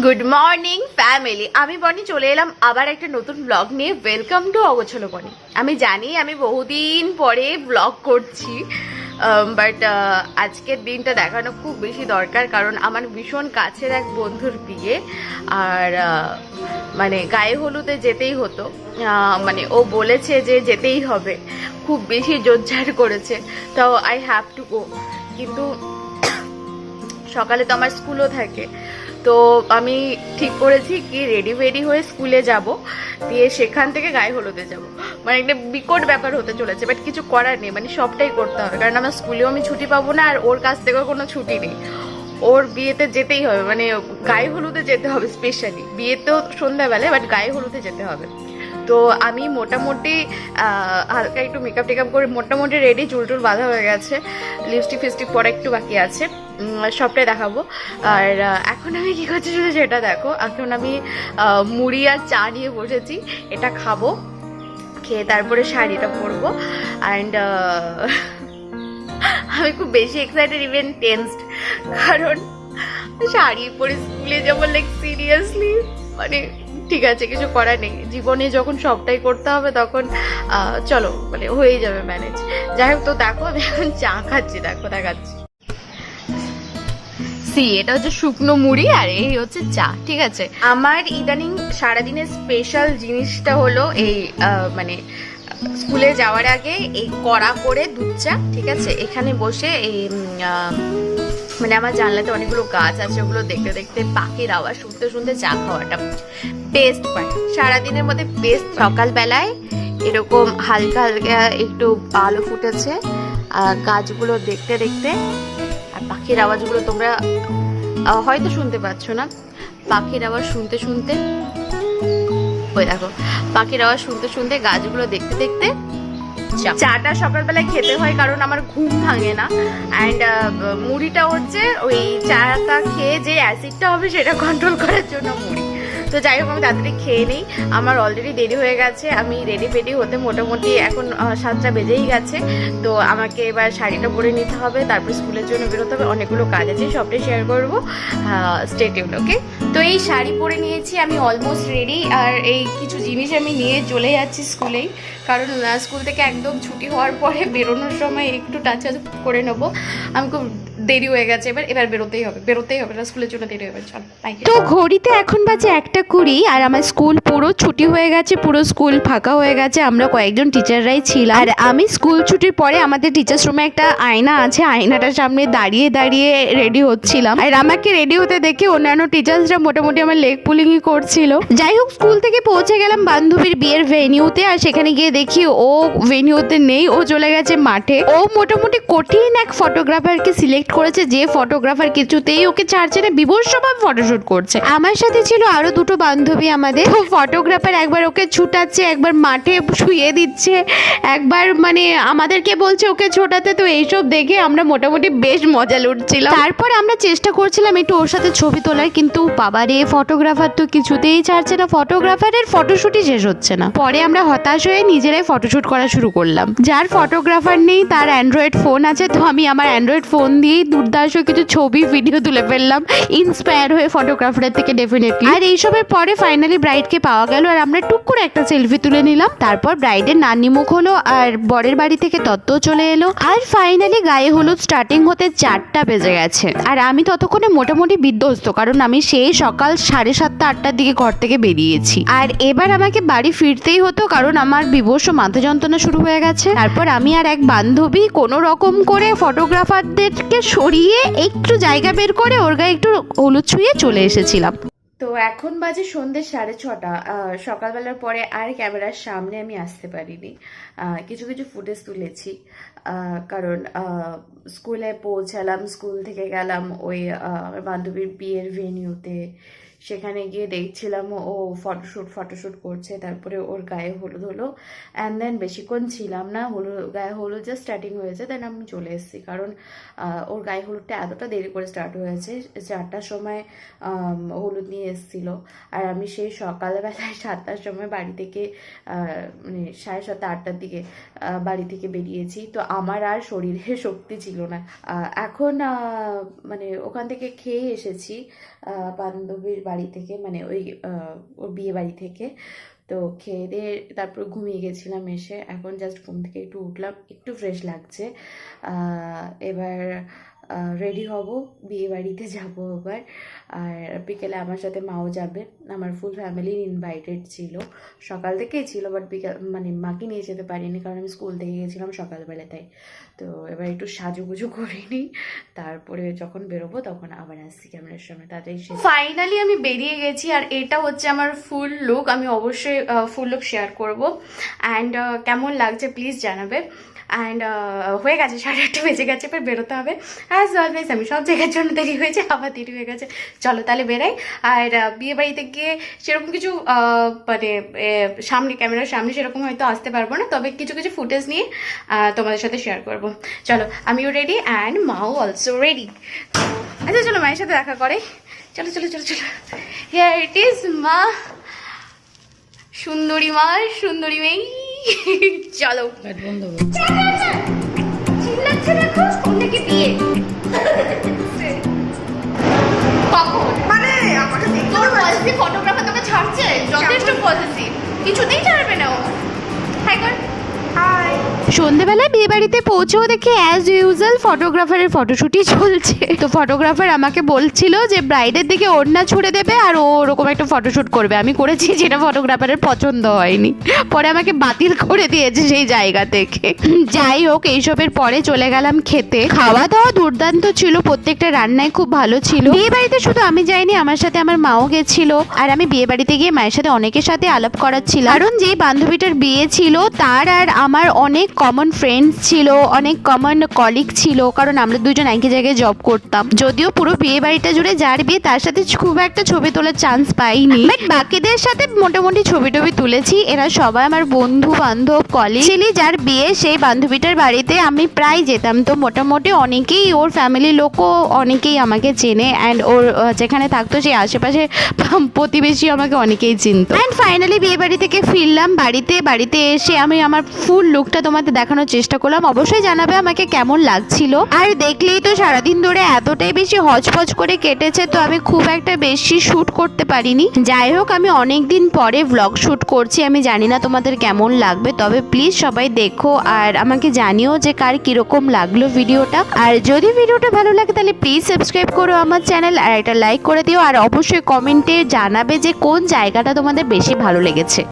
Good morning family আমি বনি, চলে এলাম আবার একটা নতুন ব্লগ নিয়ে। ওয়েলকাম টু অগোছলো বনি। আমি জানি, আমি বহুদিন পরে ব্লগ করছি বাট আজকের দিনটা দেখানো খুব বেশি দরকার, কারণ আমার ভীষণ কাছের এক বন্ধুর বিয়ে। আর মানে গায়ে হলুদে যেতেই হতো। মানে ও বলেছে যে যেতেই হবে। খুব বেশি জোরজার করেছে। তো আই হ্যাভ টু গো কিন্তু সকালে তো আমার স্কুলও থাকে। তো আমি ঠিক করেছি কি রেডি ফেডি হয়ে স্কুলে যাব। দিয়ে সেখান থেকে গায়ে হলুদে যাব। মানে একটা বিকট ব্যাপার হতে চলেছে বাট কিছু করার নেই মানে সবটাই করতে হবে। কারণ আমার স্কুলেও আমি ছুটি পাবো না, আর ওর কাছ থেকেও কোনো ছুটি নেই। ওর বিয়েতে যেতেই হবে মানে গায়ে হলুদে যেতে হবে স্পেশালি বিয়েতেও সন্ধ্যাবেলায় বাট গায়ে হলুদে যেতে হবে। তো আমি মোটামুটি হালকা একটু মেকআপ টেকআপ করে মোটামুটি রেডি চুল টুল বাঁধা হয়ে গেছে। লিপস্টিক ফিস্টিক পরে একটু বাকি আছে। সবটাই দেখাবো। আর এখন আমি কী করছি শুধু সেটা দেখো। এখন আমি মুড়ি আর চা নিয়ে বসেছি। এটা খাব, খেয়ে তারপরে শাড়িটা পরবো। অ্যান্ড আমি খুব বেশি এক্সাইটেড ইভেন টেন্সড কারণ, শাড়ি পরে স্কুলে যাব লাইক সিরিয়াসলি মানে ঠিক আছে, কিছু করার নেই। জীবনে যখন সবটাই করতে হবে, তখন চলো মানে হয়ে যাবে ম্যানেজ যাই হোক, তো দেখো, আমি এখন চা খাচ্ছি, দেখো, দেখাচ্ছি। সি এটা হচ্ছে শুকনো মুড়ি আর এই হচ্ছে চা, ঠিক আছে? আমার ইদানিং সারাদিনের স্পেশাল জিনিসটা হলো এই মানে স্কুলে যাওয়ার আগে এই কড়া করে দুধ চা, ঠিক আছে? এখানে বসে এই মানে আমার জানলাতে অনেকগুলো গাছ আছে, ওগুলো দেখতে দেখতে পাখির আওয়াজ, শুনতে শুনতে চা খাওয়াটা বেস্ট পায় সারাদিনের মধ্যে বেস্ট সকালবেলায় এরকম হালকা হালকা একটু আলো ফুটেছে গাছগুলো দেখতে দেখতে, আর পাখির আওয়াজগুলো তোমরা হয়তো শুনতে পাচ্ছ না। পাখির আওয়াজ শুনতে শুনতে, ওই দেখো, পাখির আওয়াজ শুনতে শুনতে গাছগুলো দেখতে দেখতে চা- চাটা সকালবেলায় খেতে হয় কারণ আমার ঘুম ভাঙে না। অ্যান্ড মুড়িটা হচ্ছে ওই চাটা খেয়ে যে অ্যাসিডটা হবে সেটা কন্ট্রোল করার জন্য মুড়ি। তো যাই হোক, আমি তাড়াতাড়ি খেয়ে নিই। আমার অলরেডি দেরি হয়ে গেছে। আমি রেডি ফেডি হতে মোটামুটি এখন সাতটা বেজেই গেছে। তো আমাকে এবার শাড়িটা পরে নিতে হবে। তারপর স্কুলের জন্য বেরোতে হবে। অনেকগুলো কাজ আছে, সবটাই শেয়ার করব। স্টেটিউন ওকে তো এই শাড়ি পরে নিয়েছি। আমি অলমোস্ট রেডি আর এই কিছু জিনিস আমি নিয়ে চলে যাচ্ছি স্কুলেই। কারণ স্কুল থেকে একদম ছুটি হওয়ার পরে বেরোনোর সময় একটু টাচ করে নেব। আমি খুব দেরি হয়ে গেছে এবার এবার বেরোতেই হবে বেরোতেই হবে না স্কুলের জন্য দেরি হবে চল তো ঘড়িতে এখন বাজে একটা কুড়ি আর আমার স্কুল পুরো ছুটি হয়ে গেছে পুরো স্কুল ফাঁকা হয়ে গেছে আমরা কয়েকজন টিচাররাই ছিলাম। আর আমি স্কুল ছুটির পরে আমাদের টিচার্স রুমে একটা আয়না আছে আয়নাটার সামনে দাঁড়িয়ে দাঁড়িয়ে রেডি হচ্ছিলাম। আর আমাকে রেডি হতে দেখে অন্যান্য টিচার্সরা মোটামুটি আমার লেগ পুলিংই করছিল। যাই হোক স্কুল থেকে পৌঁছে গেলাম বান্ধবীর বিয়ের ভেনিউতে আর সেখানে গিয়ে দেখি ও ভেনিউতে নেই ও চলে গেছে মাঠে। ও মোটামুটি কঠিন এক ফটোগ্রাফারকে সিলেক্ট করেছে যে ফটোগ্রাফার কিছুতেই ওকে ছাড়ছে না, বিভৎসভাবে ফটোশুট করছে। আমার সাথে ছিল আরও দুটো বান্ধবী আমাদের। ফটোগ্রাফার একবার ওকে ছুটাচ্ছে, একবার মাঠে শুয়ে দিচ্ছে, একবার মানে আমাদেরকে বলছে ওকে ছোটাতে। তো এইসব দেখে আমরা মোটামুটি বেশ মজা লুটছিলাম। তারপর আমরা চেষ্টা করছিলাম একটু ওর সাথে ছবি তোলার, কিন্তু বাবারে ফটোগ্রাফার তো কিছুতেই ছাড়ছে না। ফটোগ্রাফারের ফটোশুটই শেষ হচ্ছে না। পরে আমরা হতাশ হয়ে নিজেরাই ফটোশুট করা শুরু করলাম। যার ফটোগ্রাফার নেই, তার অ্যান্ড্রয়েড ফোন আছে। তো আমি আমার অ্যান্ড্রয়েড ফোন দিয়েই দুর্দার্শ কিছু ছবি ভিডিও তুলে ফেললাম। ইন্সপায়ার হয়ে ফটোগ্রাফারের থেকে ডেফিনেটলি আর এইসবের পরে ফাইনালি ব্রাইডকে পাওয়া গেল আর আমরা টুক করে একটা সেলফি তুলে নিলাম। তারপর ব্রাইডের নানি মুখ হলো আর বরের বাড়ি থেকে তত্ত্ব চলে এলো। আর ফাইনালি গায়ে হলুদ স্টার্টিং হতে চারটা বেজে গেছে। আর আমি ততক্ষণে মোটামুটি বিধ্বস্ত, কারণ আমি সেই সকাল সাড়ে সাতটা, আটটার দিকে ঘর থেকে বেরিয়েছি। আর এবার আমাকে বাড়ি ফিরতেই হতো, কারণ আমার বিবস্ব মাথা যন্ত্রণা শুরু হয়ে গেছে। তারপর আমি আর এক বান্ধবী কোনো রকম করে ফটোগ্রাফারদেরকে সরিয়ে একটু জায়গা বের করে ওর গায়ে একটু হলুদ ছুঁয়ে চলে এসেছিলাম। তো এখন বাজে সন্ধ্যে সাড়ে ছটা। সকালবেলার পরে আর ক্যামেরার সামনে আমি আসতে পারিনি। কিছু কিছু ফুটেজ তুলেছি। কারণ স্কুলে পৌঁছালাম, স্কুল থেকে গেলাম ওই বান্ধবীর বিয়ের ভেনিউতে সেখানে গিয়ে দেখছিলাম ও ফটোশ্যুট ফটোশ্যুট করছে, তারপরে ওর গায়ে হলুদ হলো। অ্যান্ড দেন বেশিক্ষণ ছিলাম না হলুদ গায়ে হলুদ জাস্ট স্টার্টিং হয়েছে দেন আমি চলে এসেছি। কারণ ওর গায়ে হলুদটা এতটা দেরি করে স্টার্ট হয়েছে, চারটার সময় হলুদ নিয়ে এসেছিল। আর আমি সেই সকালবেলায় সাতটার সময় বাড়ি থেকে মানে সাড়ে সাতটা, আটটার দিকে বাড়ি থেকে বেরিয়েছি। তো আমার আর শরীরে শক্তি ছিল না। এখন মানে ওখান থেকে খেয়ে এসেছি বান্ধবীর বাড়ি থেকে মানে ওই ওর বিয়ে বাড়ি থেকে। তো খেয়ে দিয়ে তারপর ঘুমিয়ে গেছিলাম এসে। এখন জাস্ট ঘুম থেকে একটু উঠলাম, একটু ফ্রেশ লাগছে। এবার রেডি হব, বিয়ে বাড়িতে যাব এবার আর বিকেলে আমার সাথে মাও যাবে। আমার ফুল ফ্যামিলি ইনভাইটেড ছিল। সকাল থেকেই ছিল বাট বিকাল মানে মাকে নিয়ে যেতে পারিনি কারণ আমি স্কুল থেকে গেছিলাম সকালবেলাটাই তো এবার একটু সাজুগুজু করে নিই। তারপরে যখন বেরোবো তখন আবার আসছি ক্যামেরার সামনে। তাড়াতাড়ি ফাইনালি আমি বেরিয়ে গেছি আর এটা হচ্ছে আমার ফুল লুক আমি অবশ্যই ফুল লুক শেয়ার করব। অ্যান্ড কেমন লাগছে প্লিজ জানাবে। অ্যান্ড হয়ে গেছে, সাড়ে আটটা বেজে গেছে, এবার বেরোতে হবে। অ্যাজ অলওয়েজ আমি সব জায়গার জন্য দেরি হয়েছে আবার দেরি হয়ে গেছে। চলো তাহলে বেরাই। আর বিয়ে বাড়িতে গিয়ে সেরকম কিছু মানে সামনে ক্যামেরার সামনে সেরকম হয়তো আসতে পারব না তবে কিছু কিছু ফুটেজ নিয়ে তোমাদের সাথে শেয়ার করব। চলো আমিও রেডি অ্যান্ড মাও অলসো রেডি আচ্ছা চলো মায়ের সাথে দেখা করে। চলো চলো চলো চলো। হিয়ার ইট ইজ মা। সুন্দরী মা সুন্দরী মেয়ে। চলো। চিল্লাচ্ছে দেখো কোন থেকে বিয়ে। মানে আমাকে তোর পজিটিভ ফটোগ্রাফার তোকে ছাড়ছে যথেষ্ট পজিটিভ কিছুতেই ছাড়বে না ও। হ্যাঁ সন্ধেবেলায় বিয়ে বাড়িতে পৌঁছেও দেখি অ্যাজ ইউজুয়াল ফটোগ্রাফারের ফটোশুটই চলছে। তো ফটোগ্রাফার আমাকে বলছিল যে ব্রাইডের দিকে ওড়না ছুড়ে দেবে আর ও ওরকম একটা ফটোশুট করবে। আমি করেছি, যেটা ফটোগ্রাফারের পছন্দ হয়নি। পরে আমাকে বাতিল করে দিয়েছে সেই জায়গা থেকে। যাই হোক, এইসবের পরে চলে গেলাম খেতে। খাওয়া দাওয়া দুর্দান্ত ছিল, প্রত্যেকটা রান্নাই খুব ভালো ছিল। বিয়ে বাড়িতে শুধু আমি যাইনি, আমার সাথে আমার মাও গেছিল। আর আমি বিয়ে বাড়িতে গিয়ে মায়ের সাথে অনেকের সাথে আলাপ করাচ্ছিলাম। কারণ যে বান্ধবীটার বিয়ে ছিল, তার আর আমার অনেক কমন ফ্রেন্ডস ছিল অনেক কমন কলিগ ছিল কারণ আমরা দুজন একই জায়গায় জব করতাম। যদিও পুরো বিয়ে বাড়িটা জুড়ে যার বিয়ে তার সাথে খুব একটা ছবি তোলার চান্স পাইনি। বাট বাকিদের সাথে মোটামুটি ছবি টবি তুলেছি। এরা সবাই আমার বন্ধু বান্ধব কলিগ ছিলি যার বিয়ে সেই বান্ধবীটার বাড়িতে আমি প্রায় যেতাম। তো মোটামুটি অনেকেই ওর ফ্যামিলির লোকও অনেকেই আমাকে চেনে অ্যান্ড ওর যেখানে থাকতো সেই আশেপাশে প্রতিবেশী আমাকে অনেকেই চিনত। অ্যান্ড ফাইনালি বিয়ে বাড়ি থেকে ফিরলাম। বাড়িতে বাড়িতে এসে আমি আমার ফুল লুকটা তোমাদের দেখানোর চেষ্টা করলাম। অবশ্যই জানাবে আমাকে কেমন লাগছিল। আর দেখলেই তো সারাদিন ধরে এতটাই বেশি হজপজ করে কেটেছে, তো আমি খুব একটা বেশি শ্যুট করতে পারিনি। যাই হোক, আমি অনেক দিন পরে ব্লগ শ্যুট করছি। আমি জানি না তোমাদের কেমন লাগবে, তবে প্লিজ সবাই দেখো আর আমাকে জানিও যে কার কীরকম লাগল ভিডিওটা। আর যদি ভিডিওটা ভালো লাগে, তাহলে প্লিজ সাবস্ক্রাইব করো আমার চ্যানেল আর এটা লাইক করে দিও। আর অবশ্যই কমেন্টে জানাবে যে কোন জায়গাটা তোমাদের বেশি ভালো লেগেছে।